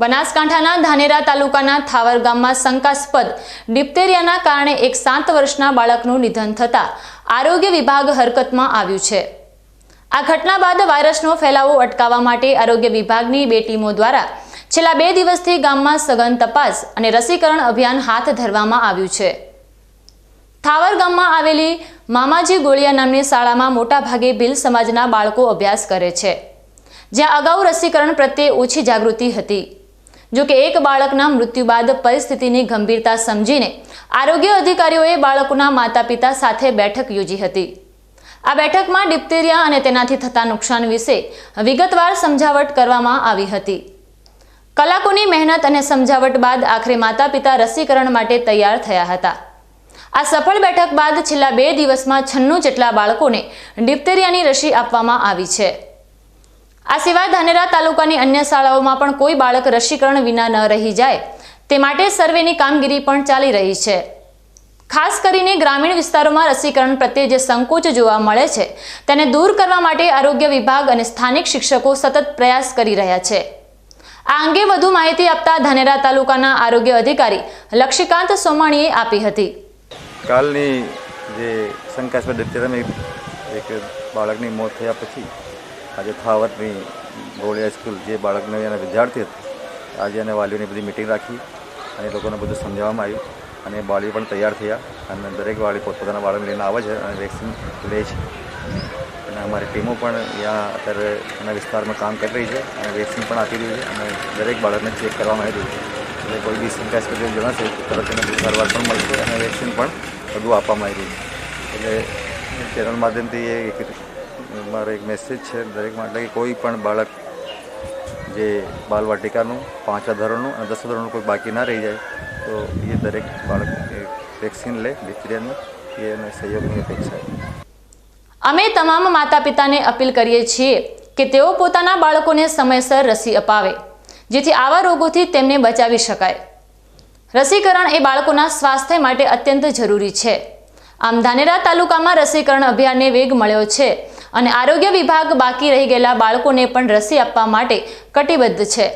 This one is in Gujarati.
બનાસકાંઠાના ધાનેરા તાલુકાના થાવર ગામમાં શંકાસ્પદ ડિપ્ટેરિયાના કારણે એક સાત વર્ષના બાળકનું નિધન થતાં આરોગ્ય વિભાગ હરકતમાં આવ્યું છે. આ ઘટના બાદ વાયરસનો ફેલાવો અટકાવવા માટે આરોગ્ય વિભાગની બે ટીમો દ્વારા છેલ્લા બે દિવસથી ગામમાં સઘન તપાસ અને રસીકરણ અભિયાન હાથ ધરવામાં આવ્યું છે. થાવર ગામમાં આવેલી મામાજી ગોળિયા નામની શાળામાં મોટાભાગે ભીલ સમાજના બાળકો અભ્યાસ કરે છે, જ્યાં અગાઉ રસીકરણ પ્રત્યે ઓછી જાગૃતિ હતી. જો કે એક બાળકના મૃત્યુ બાદ પરિસ્થિતિની ગંભીરતા સમજીને આરોગ્ય અધિકારીઓએ બાળકોના માતા પિતા સાથે બેઠક યોજી હતી. આ બેઠકમાં ડિપ્ટેરિયા અને તેનાથી થતા નુકસાન વિશે વિગતવાર સમજાવટ કરવામાં આવી હતી. કલાકોની મહેનત અને સમજાવટ બાદ આખરે માતા પિતા રસીકરણ માટે તૈયાર થયા હતા. આ સફળ બેઠક બાદ છેલ્લા બે દિવસમાં છન્નું જેટલા બાળકોને ડિપ્ટેરિયાની રસી આપવામાં આવી છે. આ સિવાય ધાનેરા તાલુકાની અન્ય શાળાઓમાં પણ કોઈ બાળક રસીકરણ વિના ન રહી જાય. તે માટે સર્વેની કામગીરી પણ ચાલી રહી છે. ખાસ કરીને ગ્રામીણ વિસ્તારોમાં રસીકરણ પ્રત્યે જે સંકોચ જોવા મળે છે, તેને દૂર કરવા માટે આરોગ્ય વિભાગ અને સ્થાનિક શિક્ષકો સતત પ્રયાસ કરી રહ્યા છે. આ અંગે વધુ માહિતી આપતા ધાનેરા તાલુકાના આરોગ્ય અધિકારી લક્ષ્મીકાંત સોમાણીએ આપી હતી. કાલની જે શંકાસ્પદ ડિપ્ટેરિયામાં એક બાળકની મોત થયા પછી આજે થાવતની ગોળિયા સ્કૂલ જે બાળકને એના વિદ્યાર્થી હતા આજે એને વાલીઓની બધી મિટિંગ રાખી અને લોકોને બધું સમજાવવામાં આવ્યું અને વાલીઓ પણ તૈયાર થયા અને દરેક વાલી પોતપોતાના બાળકને લઈને આવે છે અને વેક્સિન લે છે. અને અમારી ટીમો પણ ત્યાં અત્યારે એના વિસ્તારમાં કામ કરી રહી છે અને વેક્સિન પણ આપી રહી છે અને દરેક બાળકને ચેક કરવામાં આવી રહ્યું છે. એટલે કોઈ બી શંકાસ્પદ જણાશે તરત એને સારવાર પણ મળશે અને વેક્સિન પણ બધું આપવામાં આવી રહ્યું છે. એટલે ચેનલ માધ્યમથી એ મારો એક મેસેજ છે દરેક માટે કે કોઈ પણ બાળક જે બાલવાટિકાનું, પાંચ ધોરણનું અને દસ ધોરણનું કોઈ બાકી ના રહી જાય, તો એ દરેક બાળક વેક્સિન લે ડિપ્ટેરિયાનું એ એને સહયોગની અપેક્ષા અમે તમામ માતા પિતાને અપીલ કરીએ છીએ કે તેઓ પોતાના બાળકોને સમયસર રસી અપાવે, જેથી આવા રોગોથી તેમને બચાવી શકાય. રસીકરણ એ બાળકોના સ્વાસ્થ્ય માટે અત્યંત જરૂરી છે. આમ ધાનેરા તાલુકામાં રસીકરણ અભિયાનને વેગ મળ્યો છે. અને આરોગ્ય વિભાગ બાકી રહી ગયેલા બાળકોને પણ રસી આપવા માટે કટિબદ્ધ છે.